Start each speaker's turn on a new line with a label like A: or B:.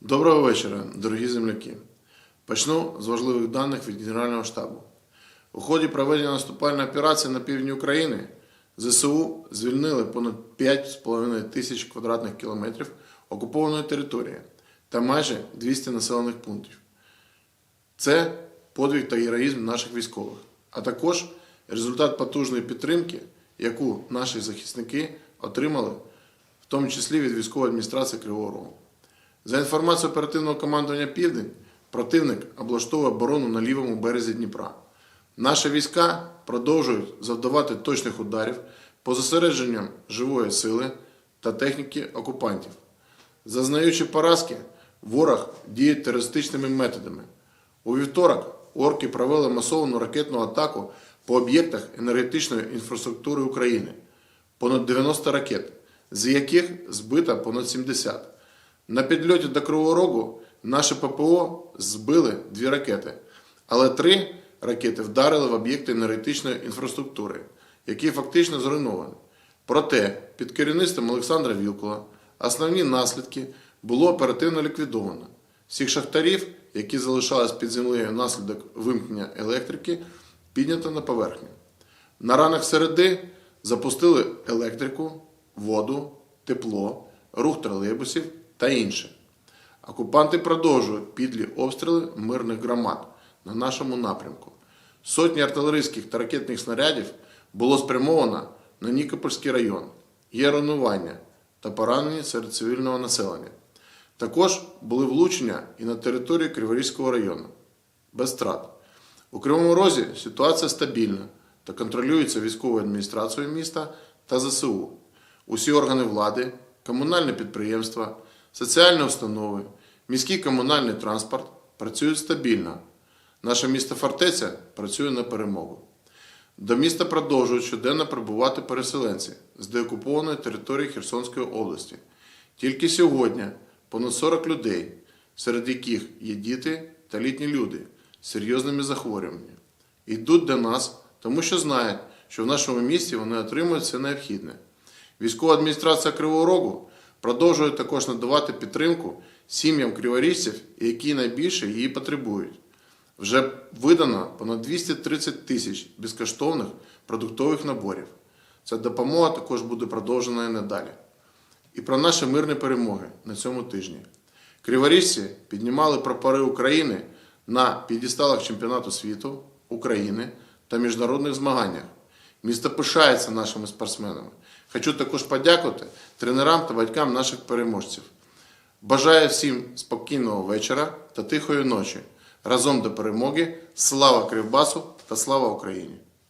A: Доброго вечора, дорогі земляки. Почну з важливих даних від Генерального штабу. У ході проведення наступальної операції на півдні України ЗСУ звільнили понад 5,5 тисяч квадратних кілометрів окупованої території та майже 200 населених пунктів. Це подвиг та героїзм наших військових, а також результат потужної підтримки, яку наші захисники отримали, в тому числі від військової адміністрації Кривого Рогу. За інформацією оперативного командування Південь, противник облаштовує оборону на лівому березі Дніпра. Наші війська продовжують завдавати точних ударів по зосередженням живої сили та техніки окупантів. Зазнаючи поразки, ворог діє терористичними методами. У вівторок орки провели масовану ракетну атаку по об'єктах енергетичної інфраструктури України. Понад 90 ракет, з яких збито понад 70. На підльоті до Кривого наше ППО збили дві ракети, але три ракети вдарили в об'єкти енергетичної інфраструктури, які фактично зруйновані. Проте під керівництвом Олександра Вілкула основні наслідки було оперативно ліквідовано. Всіх шахтарів, які залишались під землею внаслідок вимкнення електрики, піднято на поверхню. На ранах середи запустили електрику, воду, тепло, рух тролейбусів та інше. Окупанти продовжують підлі обстріли мирних громад на нашому напрямку. Сотні артилерійських та ракетних снарядів було спрямовано на Нікопольський район. Є руйнування та поранені серед цивільного населення. Також були влучення і на територію Криворізького району. Без втрат. У Кривому Розі ситуація стабільна та контролюється військовою адміністрацією міста та ЗСУ. Усі органи влади, комунальні підприємства, соціальні установи, міський комунальний транспорт працюють стабільно. Наше місто Фортеця працює на перемогу. До міста продовжують щоденно прибувати переселенці з деокупованої території Херсонської області. Тільки сьогодні понад 40 людей, серед яких є діти та літні люди з серйозними захворюваннями, йдуть до нас, тому що знають, що в нашому місті вони отримують все необхідне. Військова адміністрація Кривого Рогу продовжує також надавати підтримку сім'ям криворіжців, які найбільше її потребують. Вже видано понад 230 тисяч безкоштовних продуктових наборів. Ця допомога також буде продовжена і надалі. І про наші мирні перемоги на цьому тижні. Криворіжці піднімали прапори України на підісталах чемпіонату світу, України та міжнародних змаганнях. Місто пишається нашими спортсменами. Хочу також подякувати тренерам та батькам наших переможців. Бажаю всім спокійного вечора та тихої ночі. Разом до перемоги. Слава Кривбасу та слава Україні!